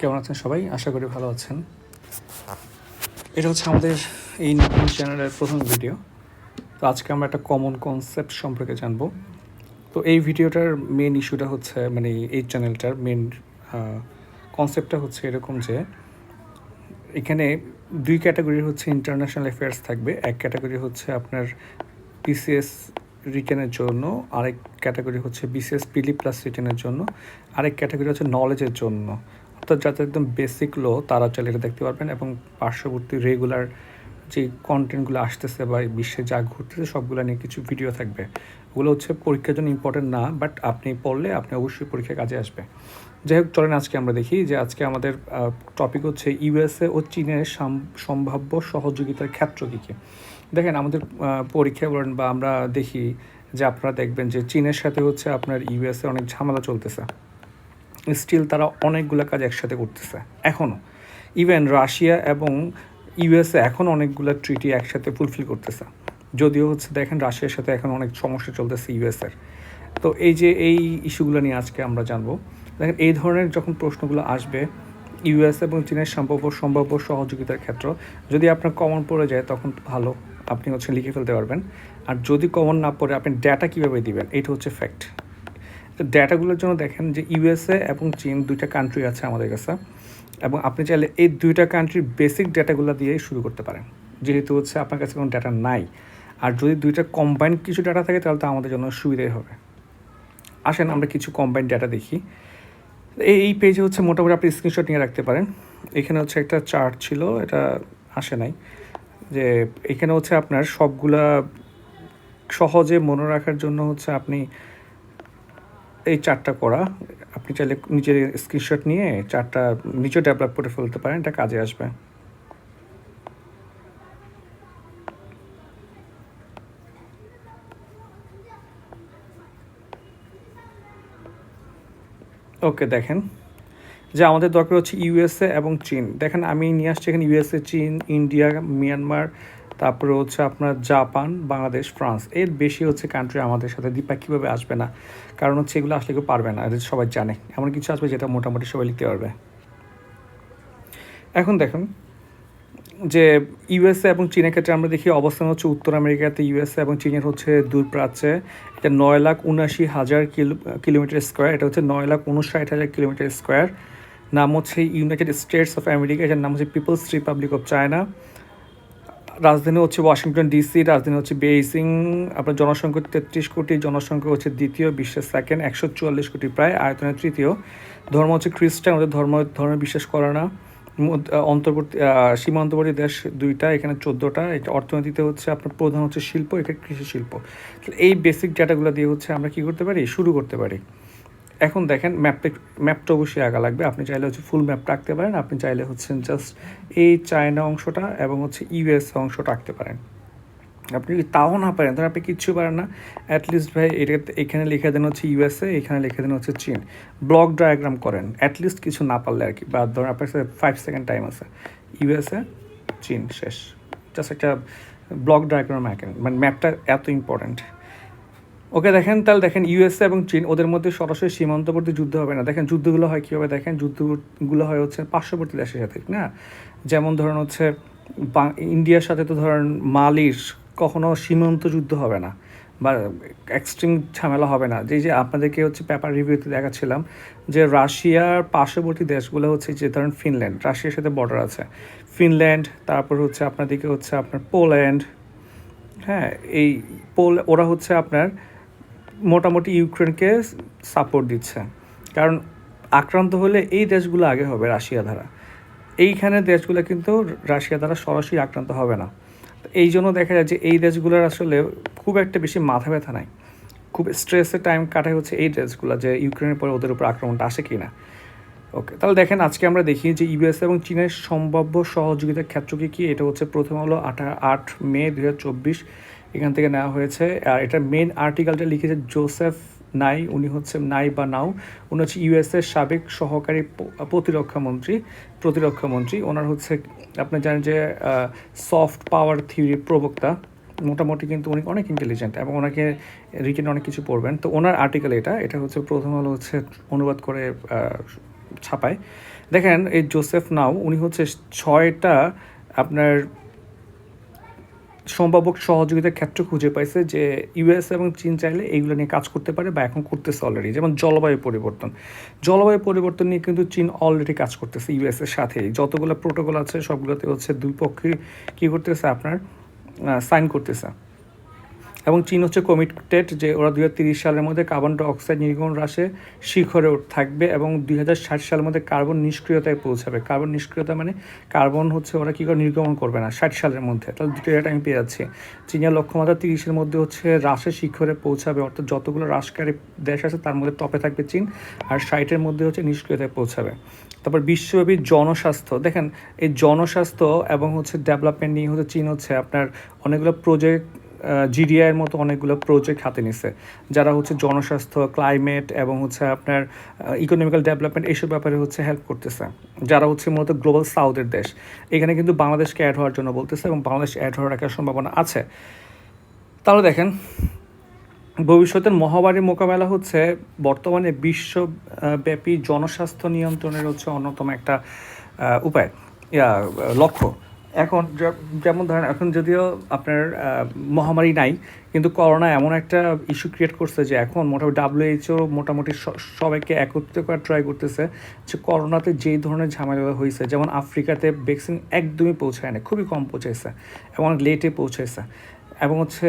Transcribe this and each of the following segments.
কেমন আছেন সবাই? আশা করি ভালো আছেন। এটা হচ্ছে আমাদের এই নতুন চ্যানেলের প্রথম ভিডিও। তো আজকে আমরা একটা কমন কনসেপ্ট সম্পর্কে জানব। তো এই ভিডিওটার মেন ইস্যুটা হচ্ছে মানে এই চ্যানেলটার মেন কনসেপ্টটা হচ্ছে এরকম যে, এখানে দুই ক্যাটাগরি হচ্ছে ইন্টারন্যাশনাল অ্যাফেয়ার্স থাকবে। এক ক্যাটাগরি হচ্ছে আপনার পিসিএস রিটেনের জন্য, আরেক ক্যাটাগরি হচ্ছে বিসিএস পিলি প্লাস রিটেনের জন্য, আরেক ক্যাটাগরি হচ্ছে নলেজের জন্য। অর্থাৎ যাতে একদম বেসিক লো তারা চাইলে এটা দেখতে পারবেন এবং পার্শ্ববর্তী রেগুলার যে কন্টেন্টগুলো আসতেছে বা বিশ্বে যা ঘুরতেছে সবগুলো নিয়ে কিছু ভিডিও থাকবে। ওগুলো হচ্ছে পরীক্ষার জন্য ইম্পর্টেন্ট না বাট আপনি পড়লে আপনি অবশ্যই পরীক্ষায় কাজে আসবে। যাই হোক চলেন আজকে আমরা দেখি যে আজকে আমাদের টপিক হচ্ছে ইউএসএ ও চীনের সম্ভাব্য সহযোগিতার ক্ষেত্র কী কী? দেখেন আমাদের আহ, পরীক্ষায় বলেন বা আমরা দেখি যে আপনারা দেখবেন যে চীনের সাথে হচ্ছে আপনার ইউএসএ অনেক ঝামেলা চলতেছে। স্টিল তারা অনেকগুলো কাজ একসাথে করতেছে। এখনও ইভেন রাশিয়া এবং ইউএসএ এখন অনেকগুলো ট্রিটি একসাথে ফুলফিল করতেছে। যদিও হচ্ছে দেখেন রাশিয়ার সাথে এখন অনেক সমস্যা চলতেছে ইউএসএর তো এই যে এই ইস্যুগুলো নিয়ে আজকে আমরা জানব। দেখেন এই ধরনের যখন প্রশ্নগুলো আসবে ইউএস এবং চীনের সম্ভাব্য সম্ভাব্য সহযোগিতার ক্ষেত্র, যদি আপনার কমন পড়ে যায় তখন ভালো। আপনি হচ্ছে লিখে ফেলতে পারবেন। আর যদি কমন না পড়ে, আপনি ডেটা কীভাবে দিবেন? এইটা হচ্ছে ফ্যাক্ট ডেটাগুলোর জন্য দেখেন যে ইউএসএ এবং চীন দুইটা কান্ট্রি আছে আমাদের কাছে। এবং আপনি চাইলে এই দুইটা কান্ট্রির বেসিক ডেটাগুলো দিয়েই শুরু করতে পারেন। যেহেতু হচ্ছে আপনার কাছে কোনো ডেটা নাই। আর যদি দুইটা কম্বাইন কিছু ডেটা থাকে, তাহলে তো আমাদের জন্য সুবিধাই হবে। আসেন, আমরা কিছু কম্বাইন ডেটা দেখি। এই পেজে হচ্ছে মোটামুটি আপনি স্ক্রিনশট নিয়ে রাখতে পারেন। এখানে হচ্ছে একটা চার্ট ছিল, এটা আসে নাই। যে এখানে হচ্ছে আপনার সবগুলা সহজে মনে রাখার জন্য হচ্ছে আপনি এই চারটা করা। আপনি চাইলে নিজের স্ক্রিনশট নিয়ে চারটা নিচে ডেভেলপ করে ফেলতে পারেন, এটা কাজে আসবে। ওকে দেখেন। যে আমাদের দরকার হচ্ছে ইউএসএ এবং চীন। দেখেন, আমি নিয়ে আসছি এখানে ইউএসএ চীন ইন্ডিয়া মিয়ানমার তারপরে হচ্ছে আপনার জাপান, বাংলাদেশ, ফ্রান্স। এর বেশি হচ্ছে কান্ট্রি আমাদের সাথে দ্বিপাক্ষিকভাবে আসবে না? কারণ হচ্ছে এগুলো আসলে কেউ পারবে না এটা সবাই জানে। এমন কিছু আসবে যেটা মোটামুটি সবাই লিখতে পারবে। এখন দেখুন যে ইউএসএ এবং চীনের ক্ষেত্রে আমরা দেখি অবস্থান হচ্ছে উত্তর আমেরিকাতে ইউএসএ এবং চীনের হচ্ছে দূর প্রাচ্যে। এটা নয় লাখ উনাশি হাজার কিলো, কিলোমিটার স্কোয়ার। এটা হচ্ছে নয় লাখ উনষাট হাজার কিলোমিটার স্কোয়ার। নাম হচ্ছে ইউনাইটেড স্টেটস অফ আমেরিকা এটার নাম হচ্ছে পিপলস রিপাবলিক অফ চায়না রাজধানী হচ্ছে ওয়াশিংটন ডিসি, রাজধানী হচ্ছে বেইজিং। আপনার জনসংখ্যা তেত্রিশ কোটি, জনসংখ্যা হচ্ছে দ্বিতীয়, বিশ্বের সেকেন্ড একশো চুয়াল্লিশ কোটি প্রায় আয়তনের তৃতীয়। ধর্ম হচ্ছে খ্রিস্টান, ওদের ধর্ম, ধর্মে বিশ্বাস করে না। অন্তর্বর্তী সীমান্তবর্তী দেশ দুইটা, এখানে চোদ্দোটা। এটা অর্থনীতিতে হচ্ছে আপনার প্রধান হচ্ছে শিল্প, এখানে কৃষি শিল্প এই বেসিক ডাটাগুলো দিয়ে হচ্ছে আমরা কি করতে পারি? শুরু করতে পারি। এখন দেখেন ম্যাপটা ম্যাপটা অবশ্যই আগা লাগবে। আপনি চাইলে হচ্ছে ফুল ম্যাপ রাখতে পারেন। আপনি চাইলে হচ্ছে জাস্ট এই চায়না অংশটা এবং হচ্ছে ইউএস অংশটা রাখতে পারেন। আপনি যদি তাও না পারেন, তাহলে আপনি কিচ্ছু পারেন না। অ্যাটলিস্ট ভাই, এটা এখানে লিখে দেন হচ্ছে ইউএসএ এখানে লিখে দেন হচ্ছে চীন। ব্লক ডায়াগ্রাম করেন। অ্যাটলিস্ট কিছু না পারলে আর কি। বা ধরুন আপনার কাছে ফাইভ সেকেন্ড টাইম আছে। ইউএসএ চীন, শেষ। জাস্ট একটা ব্লক ডায়াগ্রাম আঁকেন। মানে ম্যাপটা এত ইম্পর্ট্যান্ট ওকে দেখেন, তাহলে দেখেন ইউএসএ এবং চীন, ওদের মধ্যে সরাসরি সীমান্তবর্তী যুদ্ধ হবে না। দেখেন, যুদ্ধগুলো হয় কীভাবে? দেখেন, যুদ্ধগুলো হয় হচ্ছে পার্শ্ববর্তী দেশের সাথে, না? যেমন ধরুন হচ্ছে ইন্ডিয়ার সাথে তো ধরেন মালির কখনো সীমান্ত যুদ্ধ হবে না বা এক্সট্রিম ঝামেলা হবে না। যে যে আপনাদেরকে হচ্ছে পেপার রিভিউতে দেখাচ্ছিলাম যে রাশিয়ার পার্শ্ববর্তী দেশগুলো হচ্ছে যে ধরেন ফিনল্যান্ড, রাশিয়ার সাথে বর্ডার আছে। ফিনল্যান্ড, তারপর হচ্ছে আপনাদেরকে হচ্ছে আপনার পোল্যান্ড হ্যাঁ এই পোল, ওরা হচ্ছে আপনার মোটামুটি ইউক্রেনকে সাপোর্ট দিচ্ছে। কারণ আক্রান্ত হলে এই দেশগুলো আগে হবে, রাশিয়া দ্বারা। এইখানে দেশগুলো কিন্তু রাশিয়া দ্বারা সরাসরি আক্রান্ত হবে না। এই জন্য দেখা যায় যে এই দেশগুলোর আসলে খুব একটা বেশি মাথা ব্যথা নাই। খুব স্ট্রেসের টাইম কাটায় হচ্ছে এই দেশগুলো যে ইউক্রেনের পরে ওদের উপর আক্রমণটা আসে কি না ওকে তাহলে দেখেন আজকে আমরা দেখি যে ইউএস এবং চীনের সম্ভাব্য সহযোগিতার ক্ষেত্র কি কি? এটা হচ্ছে প্রথম হলো আঠা আট মে দু হাজার চব্বিশ। এখান থেকে নেওয়া হয়েছে। আর এটা মেন আর্টিকেলটা লিখেছে জোসেফ নাই উনি হচ্ছে নাই বা নাও উনি হচ্ছে ইউএসএর সাবেক সহকারী প্রতিরক্ষা মন্ত্রী প্রতিরক্ষা মন্ত্রী। ওনার হচ্ছে, আপনি জানেন যে সফট পাওয়ার থিওরির প্রবক্তা। মোটামুটি কিন্তু উনি অনেক ইন্টেলিজেন্ট এবং ওনাকে রিটেন অনেক কিছু পড়বেন। তো ওনার আর্টিকেল এটা এটা হচ্ছে প্রথম হলো হচ্ছে অনুবাদ করে ছাপায়। দেখেন এই জোসেফ নাও উনি হচ্ছে ছয়টা আপনার সম্ভাব্য সহযোগিতার ক্ষেত্রে খুঁজে পাইছে যে ইউএস এবং চীন চাইলে এইগুলো নিয়ে কাজ করতে পারে বা এখন করতেছে অলরেডি যেমন জলবায়ু পরিবর্তন। জলবায়ু পরিবর্তন নিয়ে কিন্তু চীন অলরেডি কাজ করতেছে ইউএসের সাথে যতগুলো প্রোটোকল আছে, সবগুলোতে হচ্ছে দুই পক্ষে কী করতেছে আপনার সাইন করতেছে। এবং চীন হচ্ছে কমিটেড যে ওরা দুই সালের মধ্যে কার্বন ডাইঅক্সাইড নির্গমন হ্রাসে শিখরে থাকবে এবং দুই হাজার ষাট সালের মধ্যে কার্বন নিষ্ক্রিয়তায় পৌঁছাবে। কার্বন নিষ্ক্রিয়তা মানে কার্বন হচ্ছে ওরা কী করে নির্গমন করবে না, ষাট সালের মধ্যে। তাহলে দুটো ডেটা আমি পেয়ে যাচ্ছি। চীনের লক্ষ্যমাত্রা তিরিশের মধ্যে হচ্ছে হ্রাসের শিখরে পৌঁছাবে, অর্থাৎ যতগুলো হ্রাসকারী দেশ আছে তার মধ্যে টপে থাকবে চীন, আর ষাটের মধ্যে হচ্ছে নিষ্ক্রিয়তায় পৌঁছাবে। তারপর বিশ্বব্যাপী জনস্বাস্থ্য, দেখেন এই জনস্বাস্থ্য এবং হচ্ছে ডেভেলপমেন্ট নিয়ে হচ্ছে চীন হচ্ছে আপনার অনেকগুলো প্রজেক্ট জিডিআইয়ের মতো অনেকগুলো প্রজেক্ট হাতে নিছে, যারা হচ্ছে জনস্বাস্থ্য ক্লাইমেট এবং হচ্ছে আপনার ইকোনমিক্যাল ডেভেলপমেন্ট এইসব ব্যাপারে হচ্ছে হেল্প করতেছে। যারা হচ্ছে মূলত গ্লোবাল সাউথের দেশ, এখানে কিন্তু বাংলাদেশকে অ্যাড হওয়ার জন্য বলতেছে এবং বাংলাদেশ অ্যাড হওয়ার একটা সম্ভাবনা আছে। তাহলে দেখেন, ভবিষ্যতের মহামারী মোকাবেলা হচ্ছে বর্তমানে বিশ্বব্যাপী জনস্বাস্থ্য নিয়ন্ত্রণের হচ্ছে অন্যতম একটা উপায় লক্ষ্য। এখন যেমন ধরেন, এখন যদিও আপনার মহামারী নাই, কিন্তু করোনা এমন একটা ইস্যু ক্রিয়েট করছে যে এখন মোটামুটি ডাব্লিউএইচও মোটামুটি সবাইকে একত্রিত করার ট্রাই করতেছে যে করোনাতে যেই ধরনের ঝামেলা হয়েছে যেমন আফ্রিকাতে ভ্যাকসিন একদমই পৌঁছায় না খুবই কম পৌঁছাইছে এবং লেটে পৌঁছাইছে। এবং হচ্ছে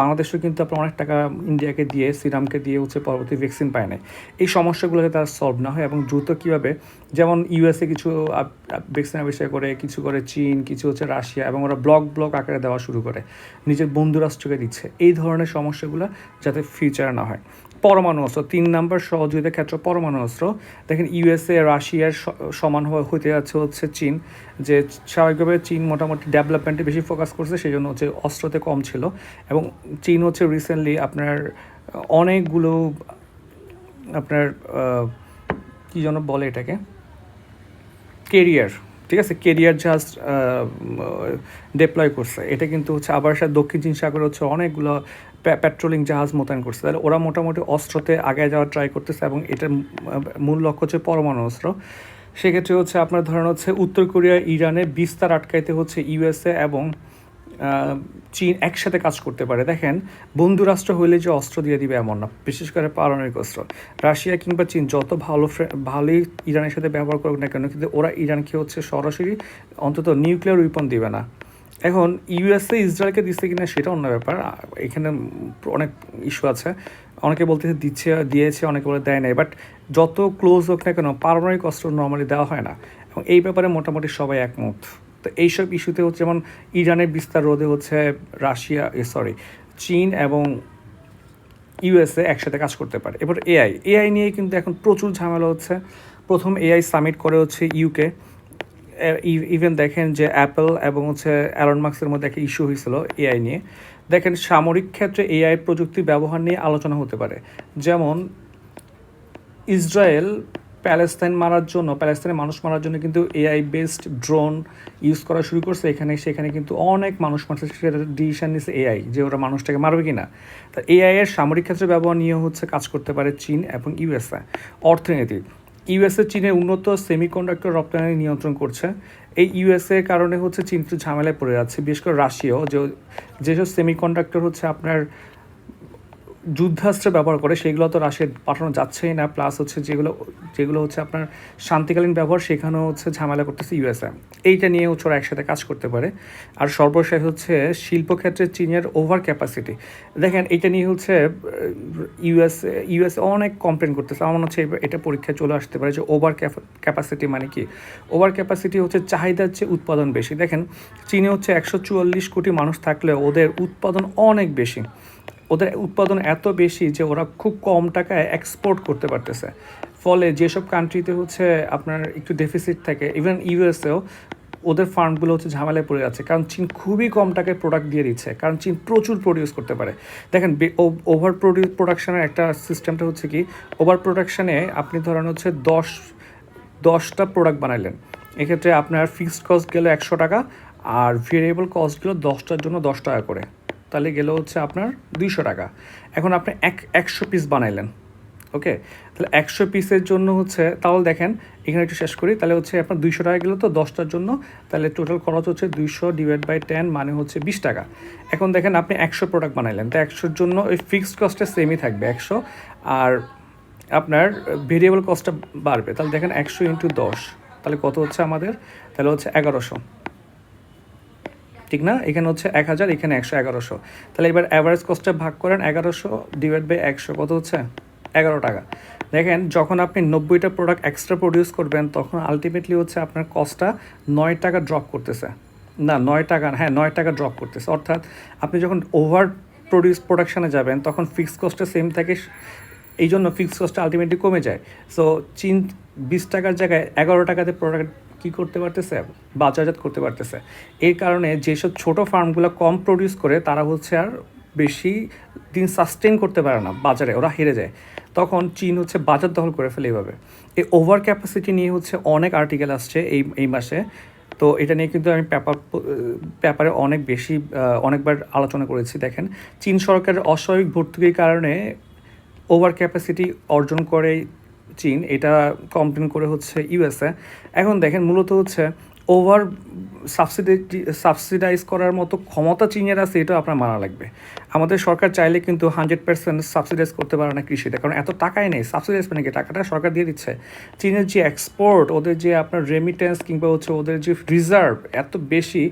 বাংলাদেশও কিন্তু আপনার অনেক টাকা ইন্ডিয়াকে দিয়ে সিরামকে দিয়ে হচ্ছে পরবর্তী ভ্যাকসিন পায় না এই সমস্যাগুলো যাতে তারা সলভ না হয় এবং দ্রুত কীভাবে, যেমন ইউএসএ কিছু ভ্যাকসিন আবিষ্কার করে, কিছু করে চীন, কিছু হচ্ছে রাশিয়া এবং ওরা ব্লক ব্লক আকারে দেওয়া শুরু করে, নিজের বন্ধু রাষ্ট্রকে দিচ্ছে। এই ধরনের সমস্যাগুলো যাতে ফিউচার না হয়। পরমাণু অস্ত্র, তিন নাম্বার সহযোগিতার ক্ষেত্রে পরমাণু অস্ত্র। দেখেন ইউএসএ, রাশিয়ার সমান হতে যাচ্ছে হচ্ছে চীন, যে স্বাভাবিকভাবে চীন মোটামুটি ডেভেলপমেন্টে বেশি ফোকাস করছে সেই জন্য হচ্ছে অস্ত্রতে কম ছিল। এবং চীন হচ্ছে রিসেন্টলি আপনার অনেকগুলো আপনার কী যেন বলে এটাকে? কেরিয়ার ঠিক আছে কেরিয়ার জাহাজ ডেপ্লয় করছে। এটা কিন্তু হচ্ছে আবার সে দক্ষিণ চীন সাগরে হচ্ছে অনেকগুলো পেট্রোলিং জাহাজ মোতায়েন করছে। তাহলে ওরা মোটামুটি অস্ত্রতে আগে যাওয়ার ট্রাই করতেছে এবং এটার মূল লক্ষ্য হচ্ছে পরমাণু অস্ত্র। সেক্ষেত্রে হচ্ছে আপনার ধরেন হচ্ছে উত্তর কোরিয়া, ইরানে বিস্তার আটকাইতে হচ্ছে ইউএসএ এবং চীন একসাথে কাজ করতে পারে। দেখেন, বন্ধু রাষ্ট্র হইলে যে অস্ত্র দিয়ে দিবে এমন না। বিশেষ করে পারমাণবিক অস্ত্র। রাশিয়া কিংবা চীন যত ভালো ভালোই ইরানের সাথে ব্যবহার করুক না কেন, কিন্তু ওরা ইরানকে হচ্ছে সরাসরি অন্তত নিউক্লিয়ার উইপন দিবে না। এখন ইউএসএ ইসরায়েলকে দিচ্ছে কিনা সেটা অন্য ব্যাপার। এখানে অনেক ইস্যু আছে। অনেকে বলতেছে দিচ্ছে, দিয়েছে, অনেকে বলে দেয় নাই। বাট যত ক্লোজ হোক না কেন, পারমাণবিক অস্ত্র নর্মালি দেওয়া হয় না। এবং এই ব্যাপারে মোটামুটি সবাই একমত। তো এইসব ইস্যুতে হচ্ছে যেমন ইরানের বিস্তার রোধে হচ্ছে রাশিয়া সরি চীন এবং ইউএসএ একসাথে কাজ করতে পারে। এবার এআই এআই নিয়ে কিন্তু এখন প্রচুর ঝামেলা হচ্ছে। প্রথম এআই সামিট করে হচ্ছে ইউকে। ইভেন দেখেন যে অ্যাপেল এবং হচ্ছে অ্যালন মার্কসের মধ্যে একটা ইস্যু হয়েছিল এআই নিয়ে। দেখেন সামরিক ক্ষেত্রে এআই প্রযুক্তি ব্যবহার নিয়ে আলোচনা হতে পারে। যেমন ইসরায়েল প্যালেস্তাইন মারার জন্য, প্যালেস্তাইনের মানুষ মারার জন্য কিন্তু এআই বেসড ড্রোন ইউজ করা শুরু করছে। এখানে, সেখানে কিন্তু অনেক মানুষ মারছে। সেটা ডিসিশন নিছে এআই যে ওরা মানুষটাকে মারবে কি না তা এআই এর সামরিক ক্ষেত্রে ব্যবহার নিয়ে হচ্ছে কাজ করতে পারে চীন এবং ইউএসএ অর্থনীতি ইউএসএ চীনের উন্নত সেমিকন্ডাক্টর রপ্তানি নিয়ন্ত্রণ করছে। এই ইউএসএ কারণে হচ্ছে চীন একটু ঝামেলায় পড়ে যাচ্ছে বিশেষ করে রাশিয়াও, যে, যেসব সেমিকন্ডাক্টর হচ্ছে আপনার যুদ্ধাস্ত্র ব্যবহার করে, সেগুলো তো রাশিয়া পাঠানো যাচ্ছেই না প্লাস হচ্ছে যেগুলো যেগুলো হচ্ছে আপনার শান্তিকালীন ব্যবহার, সেখানেও হচ্ছে ঝামেলা করতেছে ইউএসএ এইটা নিয়ে হচ্ছে ওরা একসাথে কাজ করতে পারে। আর সর্বশেষ হচ্ছে শিল্পক্ষেত্রে চীনের ওভার ক্যাপাসিটি দেখেন এটা নিয়ে হচ্ছে ইউএস ইউএস অনেক কমপ্লেন করতেছে। আমার হচ্ছে এটা পরীক্ষায় চলে আসতে পারে যে ওভার ক্যাপাসিটি মানে কি? ওভার ক্যাপাসিটি হচ্ছে চাহিদার চেয়ে উৎপাদন বেশি। দেখেন, চীনে হচ্ছে একশো চুয়াল্লিশ কোটি মানুষ থাকলে ওদের উৎপাদন অনেক বেশি। ওদের উৎপাদন এত বেশি যে ওরা খুব কম টাকায় এক্সপোর্ট করতে পারতেছে। ফলে যেসব কান্ট্রিতে হচ্ছে আপনার একটু ডেফিসিট থাকে ইভেন ইউএসএও ওদের ফার্মগুলো হচ্ছে ঝামেলায় পড়ে যাচ্ছে। কারণ চীন খুবই কম টাকায় প্রোডাক্ট দিয়ে দিচ্ছে। কারণ চীন প্রচুর প্রডিউস করতে পারে। দেখেন ওভার প্রডিউস প্রোডাকশানের একটা সিস্টেমটা হচ্ছে কি ওভার প্রোডাকশানে আপনি ধরেন হচ্ছে দশ, দশটা প্রোডাক্ট বানাইলেন। এক্ষেত্রে আপনার ফিক্সড কস্ট গেল একশো টাকা, আর ভেরিয়েবল কস্ট গেল দশটার জন্য দশ টাকা করে। তাহলে গেল হচ্ছে আপনার দুইশো টাকা। এখন আপনি এক, একশো পিস বানাইলেন ওকে তাহলে একশো পিসের জন্য হচ্ছে, তাহলে দেখেন, এখানে একটু শেষ করি, তাহলে হচ্ছে আপনার দুইশো টাকা গেলো তো দশটার জন্য, তাহলে টোটাল খরচ হচ্ছে দুইশো ডিভাইড বাই টেন মানে হচ্ছে বিশ টাকা। এখন দেখেন আপনি একশো প্রোডাক্ট বানাইলেন, তো একশোর জন্য ওই ফিক্সড কস্টটা সেমই থাকবে একশো, আর আপনার ভেরিয়েবল কস্টটা বাড়বে। তাহলে দেখেন একশো ইন্টু দশ, তাহলে কত হচ্ছে আমাদের? তাহলে হচ্ছে এগারোশো। ঠিক না? এখানে হচ্ছে এক হাজার, এখানে একশো এগারোশো। তাহলে এবার অ্যাভারেজ কস্টটা ভাগ করেন এগারোশো ডিভাইড বাই একশো, কত হচ্ছে? এগারো টাকা। দেখেন, যখন আপনি নব্বইটা প্রোডাক্ট এক্সট্রা প্রডিউস করবেন, তখন আলটিমেটলি হচ্ছে আপনার কস্টটা নয় টাকা ড্রপ করতেছে। না, নয় টাকা হ্যাঁ নয় টাকা ড্রপ করতেছে। অর্থাৎ আপনি যখন ওভার প্রডিউস প্রোডাকশানে যাবেন, তখন ফিক্সড কস্টটা সেম থাকে এই জন্য ফিক্সড কস্টটা আলটিমেটলি কমে যায়। সো চীন বিশ টাকার জায়গায় এগারো টাকাতে প্রোডাক্ট কী করতে পারতেছে? বাজারজাত করতে পারতেছে। এর কারণে যেসব ছোট ফার্মগুলো কম প্রডিউস করে, তারা হচ্ছে আর বেশি দিন সাস্টেন করতে পারে না বাজারে, ওরা হেরে যায়। তখন চীন হচ্ছে বাজার দখল করে ফেলে এইভাবে। এই ওভার ক্যাপাসিটি নিয়ে হচ্ছে অনেক আর্টিকেল আসছে এই এই মাসে। তো এটা নিয়ে কিন্তু আমি পেপার পেপারে অনেক বেশি অনেকবার আলোচনা করেছি, দেখেন। চীন সরকারের অস্বাভাবিক ভর্তুকির কারণে ওভার ক্যাপাসিটি অর্জন করে চীন, এটা কমপ্লেন করে হচ্ছে ইউএসএ এখন দেখেন মূলত হচ্ছে ওভার সাবসিডি সাবসিডাইজ করার মতো ক্ষমতা চীনের আছে, এটা আপনার মানা লাগবে। আমাদের সরকার চাইলে কিন্তু হান্ড্রেড পার্সেন্ট সাবসিডাইজ করতে পারে না কৃষিতে, কারণ এত টাকাই নেই সাবসিডাইজ মানে কি? টাকাটা সরকার দিয়ে দিচ্ছে। চীনের যে এক্সপোর্ট ওদের যে আপনার রেমিটেন্স কিংবা হচ্ছে ওদের যে রিজার্ভ এত বেশি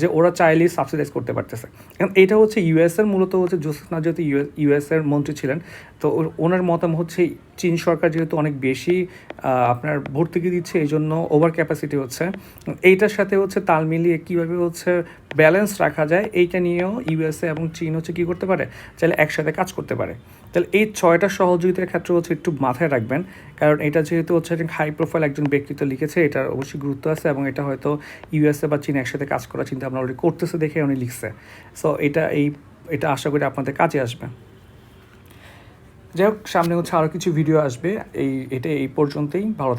যে ওরা চাইলেই সাবসিডাইজ করতে পারতেছে। এখন এটা হচ্ছে ইউএসের মূলত হচ্ছে জোসনা যেহেতু ইউএসের মন্ত্রী ছিলেন। তো ওনার মতাম হচ্ছে চীন সরকার যেহেতু অনেক বেশি আপনার ভর্তুকি দিচ্ছে, এই জন্য ওভার ক্যাপাসিটি হচ্ছে। এইটার সাথে হচ্ছে তাল মিলিয়ে কীভাবে হচ্ছে ব্যালেন্স রাখা যায়, এইটা নিয়েও ইউএসএ এবং চীন হচ্ছে কী করতে পারে, চাইলে একসাথে কাজ করতে পারে। তাহলে এই ছয়টা সহযোগিতার ক্ষেত্রে হচ্ছে একটু মাথায় রাখবেন, কারণ এটা যেহেতু হচ্ছে হাই প্রোফাইল একজন ব্যক্তিত্ব লিখেছে, এটার অবশ্যই গুরুত্ব আছে এবং এটা হয়তো ইউএসএ বা চীন একসাথে কাজ করার চিন্তা ভাবনা অলরেডি করতেছে দেখে উনি লিখছে। সো এটা এই, এটা আশা করি আপনাদের কাজে আসবে। যাই হোক, সামনে হচ্ছে আরও কিছু ভিডিও আসবে, এই, এটা এই পর্যন্তই, ভালো